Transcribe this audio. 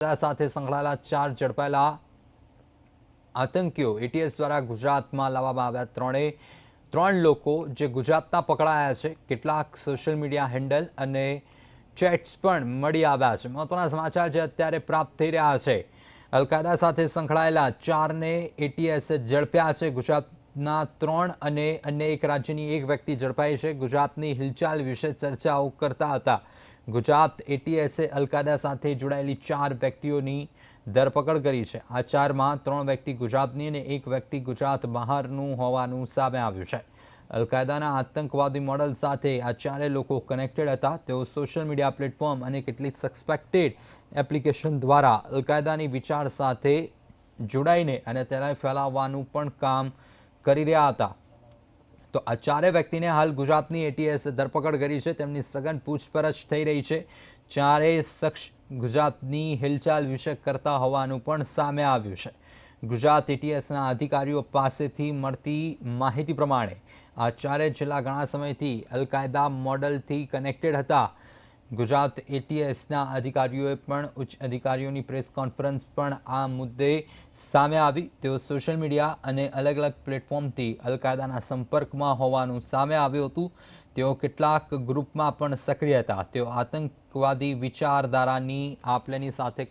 સાથે સંકળાયેલા ચાર ઝડપાયેલા આતંકીઓ એટીએસ દ્વારા ગુજરાતમાં લાવવામાં આવ્યા ત્રણેય ત્રણ લોકો જે ગુજરાતના પકડાયા છે, કેટલાક સોશિયલ મીડિયા હેન્ડલ અને ચેટ્સ પણ મળી આવ્યા છે. મહત્વના સમાચાર જે અત્યારે પ્રાપ્ત થઈ રહ્યા છે, અલકાયદા સાથે સંકળાયેલા ચારને એટીએસે ઝડપ્યા છે. ગુજરાતના ત્રણ અને અન્ય એક રાજ્યની એક વ્યક્તિ ઝડપાઈ છે. ગુજરાતની હિલચાલ વિશે ચર્ચાઓ કરતા હતા. ગુજરાત એટીએસે અલકાયદા સાથે જોડાયેલી ચાર વ્યક્તિઓની ધરપકડ કરી છે. આ ચારમાં ત્રણ વ્યક્તિ ગુજરાતની અને એક વ્યક્તિ ગુજરાત બહારનું હોવાનું સામે આવ્યું છે. અલકાયદાના આતંકવાદી મોડલ સાથે આ ચારે લોકો કનેક્ટેડ હતા. તેઓ સોશિયલ મીડિયા પ્લેટફોર્મ અને કેટલીક સસ્પેક્ટેડ એપ્લિકેશન દ્વારા અલકાયદાની વિચાર સાથે જોડાઈને અને તેને ફેલાવવાનું પણ કામ કરી રહ્યા હતા. તો આ ચારે વ્યક્તિને હાલ ગુજરાતની એટીએસે ધરપકડ કરી છે. તેમની સઘન પૂછપરછ થઈ રહી છે. ચારેય શખ્સ ગુજરાતની હિલચાલ વિશે કરતા હોવાનું પણ સામે આવ્યું છે. ગુજરાત એટીએસના અધિકારીઓ પાસેથી મળતી માહિતી પ્રમાણે આ ચારે છેલ્લા ઘણા સમયથી અલકાયદા મોડલથી કનેક્ટેડ હતા. ગુજરાત એટીએસના અધિકારીઓએ પણ ઉચ્ચ અધિકારીઓની પ્રેસ કોન્ફરન્સ પણ આ મુદ્દે સામે આવી. તેઓ સોશિયલ મીડિયા અને અલગ અલગ પ્લેટફોર્મથી અલકાયદાના સંપર્કમાં હોવાનું સામે આવ્યું હતું. તેઓ કેટલાક ગ્રુપમાં પણ સક્રિય હતા. તેઓ આતંકવાદી વિચારધારાની આપલેની સાથે